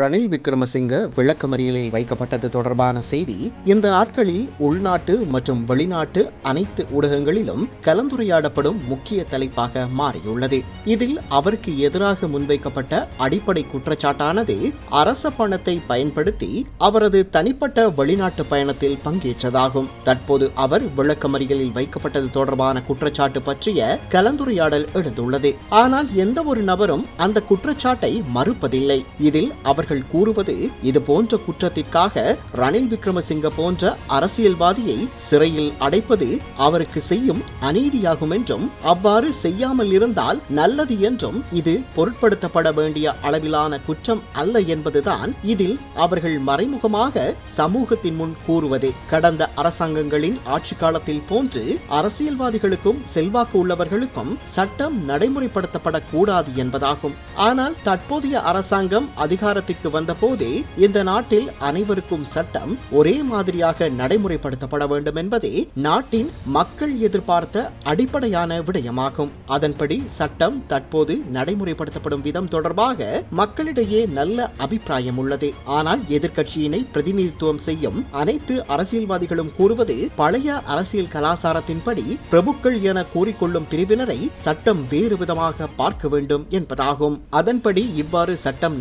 ரணில் விக்ரமசிங்க விளக்கமறியலில் வைக்கப்பட்டது தொடர்பான செய்தி இந்த நாட்களில் உள்நாட்டு மற்றும் வெளிநாட்டு அனைத்து ஊடகங்களிலும் கலந்துரையாடப்படும் முக்கிய தலைப்பாக மாறியுள்ளது. இதில் அவருக்கு எதிராக முன்வைக்கப்பட்ட அடிப்படை குற்றச்சாட்டானது அரச பணத்தை பயன்படுத்தி அவரது தனிப்பட்ட வெளிநாட்டு பயணத்தில் பங்கேற்றதாகும். தற்போது அவர் விளக்கமறியலில் வைக்கப்பட்டது தொடர்பான குற்றச்சாட்டு பற்றிய கலந்துரையாடல் எழுந்துள்ளது. ஆனால் எந்த ஒரு நபரும் அந்த குற்றச்சாட்டை மறுப்பதில்லை. இதில் அவர் அவர்கள் கூறுவது இது போன்ற குற்றத்திற்காக ரணில் விக்ரமசிங்க போன்ற அரசியல்வாதியை சிறையில் அடைப்பது அவருக்கு செய்யும் அநீதியாகும் என்றும் அவ்வாறு செய்யாமல் இருந்தால் நல்லது என்றும் இது பொருட்படுத்தப்பட வேண்டிய அளவிலான குற்றம் அல்ல என்பதுதான் இதில் அவர்கள் மறைமுகமாக சமூகத்தின் முன் கூறுவது. கடந்த அரசாங்கங்களின் ஆட்சி காலத்தில் போன்று அரசியல்வாதிகளுக்கும் செல்வாக்கு உள்ளவர்களுக்கும் சட்டம் நடைமுறைப்படுத்தப்படக்கூடாது என்பதாகும். ஆனால் தற்போதைய அரசாங்கம் அதிகாரத்தில் அதிகாரத்திற்கு வந்தபோதே இந்த நாட்டில் அனைவருக்கும் சட்டம் ஒரே மாதிரியாக நடைமுறைப்படுத்தப்பட வேண்டும் என்பதே நாட்டின் மக்கள் எதிர்பார்த்த அடிப்படையான விடயமாகும். அதன்படி சட்டம் தற்போது நடைமுறைப்படுத்தப்படும் விதம் தொடர்பாக மக்களிடையே நல்ல அபிப்பிராயம் உள்ளது. ஆனால் எதிர்க்கட்சியினை பிரதிநிதித்துவம் செய்யும் அனைத்து அரசியல்வாதிகளும் கூறுவது பழைய அரசியல் கலாசாரத்தின்படி பிரபுக்கள் என கூறிக்கொள்ளும் பிரிவினரை சட்டம் வேறு விதமாக பார்க்க வேண்டும் என்பதாகும். அதன்படி இவ்வாறு சட்டம்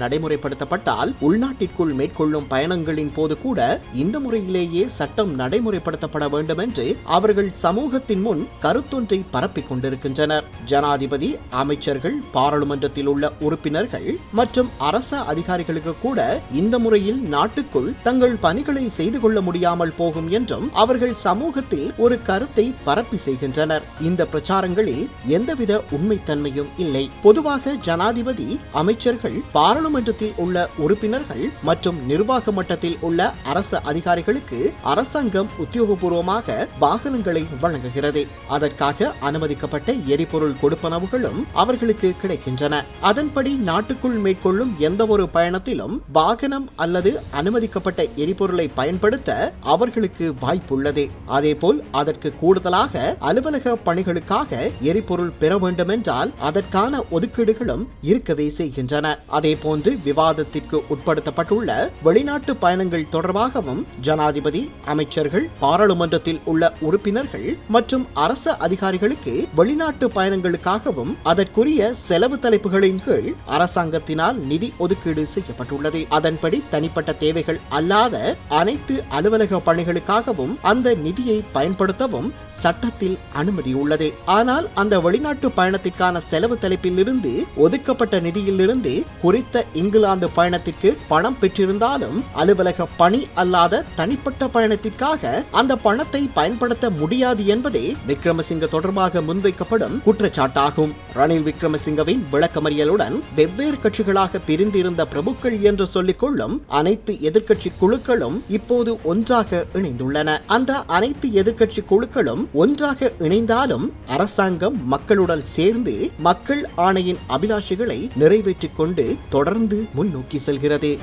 நடைமுறைப்படுத்தப்பட்டால் உள்நாட்டிற்குள் மேற்கொள்ளும் பயணங்களின் போது கூட இந்த முறையிலேயே சட்டம் நடைமுறைப்படுத்தப்பட வேண்டும் என்று அவர்கள் சமூகத்தின் முன் கருத்தொன்றை பரப்பிக் கொண்டிருக்கின்றனர். ஜனாதிபதி அமைச்சர்கள் பாராளுமன்றத்தில் உள்ள உறுப்பினர்கள் மற்றும் அரச அதிகாரிகளுக்கு கூட இந்த முறையில் நாட்டுக்குள் தங்கள் பணிகளை செய்து கொள்ள முடியாமல் போகும் என்றும் அவர்கள் சமூகத்தில் ஒரு கருத்தை பரப்பி செய்கின்றனர். இந்த பிரச்சாரங்களில் எந்தவித உண்மைத்தன்மையும் இல்லை. பொதுவாக ஜனாதிபதி அமைச்சர்கள் பாராளுமன்றத்தில் உள்ள உறுப்பினர்கள் மற்றும் நிர்வாக மட்டத்தில் உள்ள அரசு அதிகாரிகளுக்கு அரசாங்கம் உத்தியோகபூர்வமாக வாகனங்களை வழங்குகிறது. அதற்காக அனுமதிக்கப்பட்ட எரிபொருள் கொடுப்பனவுகளும் அவர்களுக்கு கிடைக்கின்றன. அதன்படி நாட்டுக்குள் மேற்கொள்ளும் எந்த ஒரு பயணத்திலும் வாகனம் அல்லது அனுமதிக்கப்பட்ட எரிபொருளை பயன்படுத்த அவர்களுக்கு வாய்ப்புள்ளது. அதேபோல் அதற்கு கூடுதலாக அலுவலக பணிகளுக்காக எரிபொருள் பெற வேண்டுமென்றால் அதற்கான ஒதுக்கீடுகளும் இருக்கவே செய்கின்றன. அதேபோன்று விவாதத்திற்கு உட்படுத்தப்பட்டுள்ள வெளிநாட்டு பயணங்கள் தொடர்பாகவும் ஜனாதிபதி அமைச்சர்கள் பாராளுமன்றத்தில் உள்ள உறுப்பினர்கள் மற்றும் அரச அதிகாரிகளுக்கு வெளிநாட்டு பயணங்களுக்காகவும் அதற்குரிய செலவு தலைப்புகளின் கீழ் அரசாங்கத்தினால் நிதி ஒதுக்கீடு செய்யப்பட்டுள்ளது. அதன்படி தனிப்பட்ட தேவைகள் அல்லாத அனைத்து அலுவலக பணிகளுக்காகவும் அந்த நிதியை பயன்படுத்தவும் சட்டத்தில் அனுமதி உள்ளது. ஆனால் அந்த வெளிநாட்டு பயணத்திற்கான செலவு தலைப்பிலிருந்து ஒதுக்கப்பட்ட நிதியிலிருந்து குறித்த இங்கிலாந்து பயணத்திற்கு பணம் பெற்றிருந்தாலும் அலுவலக பணி அல்லாத தனிப்பட்ட பயணத்திற்காக அந்த பணத்தை பயன்படுத்த முடியாது என்பதே விக்ரமசிங்க தொடர்பாக முன்வைக்கப்படும் குற்றச்சாட்டாகும். ரணில் விக்ரமசிங்கவின் விளக்கமறியலுடன் வெவ்வேறு கட்சிகளாக பிரிந்திருந்த பிரபுக்கள் என்று சொல்லிக்கொள்ளும் அனைத்து எதிர்க்கட்சி குழுக்களும் இப்போது ஒன்றாக இணைந்துள்ளன. அந்த அனைத்து எதிர்க்கட்சி குழுக்களும் ஒன்றாக இணைந்தாலும் அரசாங்கம் மக்களுடன் சேர்ந்து மக்கள் ஆணையின் அபிலாஷைகளை நிறைவேற்றிக் கொண்டு தொடர்ந்து முன்னோக்கி Quizá el Gérate